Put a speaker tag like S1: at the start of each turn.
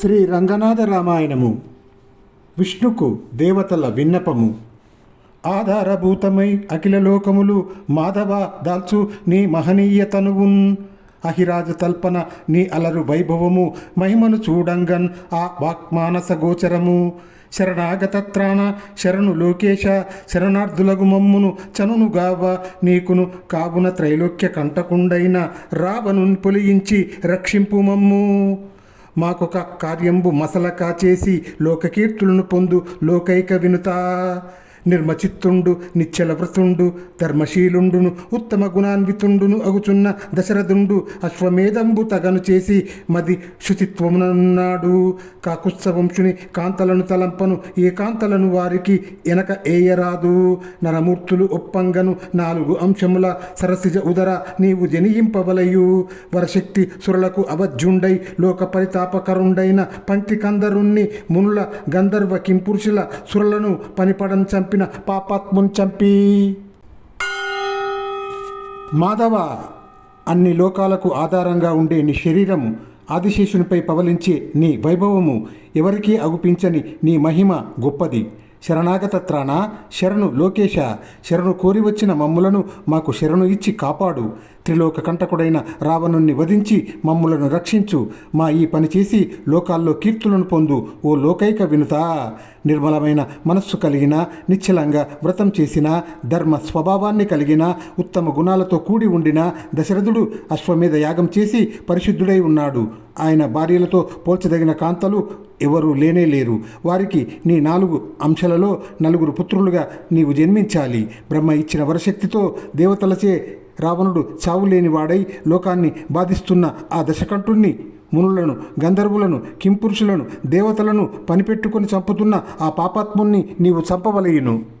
S1: శ్రీ రంగనాథ రామాయణము. విష్ణుకు దేవతల విన్నపము. ఆధారభూతమై అఖిల లోకములు మాధవ దాల్చు నీ మహనీయ తనువున్ అహిరాజ తల్పన నీ అలరు వైభవము మహిమను చూడంగన్ ఆ వాక్మానస గోచరము. శరణాగతత్రాణ శరణు లోకేశ శరణార్థులగు మమ్మును చనును గావ నీకును కావున త్రైలోక్య కంటకుండైన రావను పొలియించి రక్షింపు మమ్ము. మాకొక కార్యంబు మసలకా చేసి లోకకీర్తులను పొందు లోకైక వినుతా. నిర్మచిత్తుండు నిశ్చలవ్రతుండు ధర్మశీలుండును ఉత్తమ గుణాన్వితుండును అగుచున్న దశరథుండు అశ్వమేధంబు తగను చేసి మది శుచిత్వమునన్నాడు కాకుత్సవంశుని కాంతలను తలంపను ఏ కాంతలను వారికి ఎనక ఏయరాదు. నరమూర్తులు ఒప్పంగను నాలుగు అంశముల సరసిజ ఉదర నీవు జనియింపవలయు. వరశక్తి సురలకు అవధ్యుండై లోక పరితాపకరుండైన పంక్తి కందరుణ్ణి మునుల గంధర్వ కింపురుషుల సురలను పనిపడం చంపిన పాపాత్ముని చంపి. మాధవ అన్ని లోకాలకు ఆధారంగా ఉండే నీ శరీరము ఆదిశేషునిపై పవలించే నీ వైభవము ఎవరికీ అగుపించని నీ మహిమ గొప్పది. శరణాగత త్రాణ శరణు లోకేశ శరణు కోరి వచ్చిన మమ్ములను మాకు శరణు ఇచ్చి కాపాడు. త్రిలోక కంటకుడైన రావణుణ్ణి వధించి మమ్ములను రక్షించు. మా ఈ పని చేసి లోకాల్లో కీర్తులను పొందు ఓ లోకైక వినుత. నిర్మలమైన మనస్సు కలిగిన నిశ్చలంగా వ్రతం చేసిన ధర్మ స్వభావాన్ని కలిగిన ఉత్తమ గుణాలతో కూడి ఉండిన దశరథుడు అశ్వమేధ యాగం చేసి పరిశుద్ధుడై ఉన్నాడు. ఆయన భార్యలతో పోల్చదగిన కాంతలు ఎవరూ లేనే లేరు. వారికి నీ నాలుగు అంశాలలో నలుగురు పుత్రులుగా నీవు జన్మించాలి. బ్రహ్మ ఇచ్చిన వరశక్తితో దేవతలచే రావణుడు చావు వాడై లోకాన్ని బాధిస్తున్న ఆ దశకంఠుణ్ణి మునులను గంధర్వులను కింపురుషులను దేవతలను పనిపెట్టుకొని చంపుతున్న ఆ పాపాత్ముణ్ణి నీవు చంపవలయును.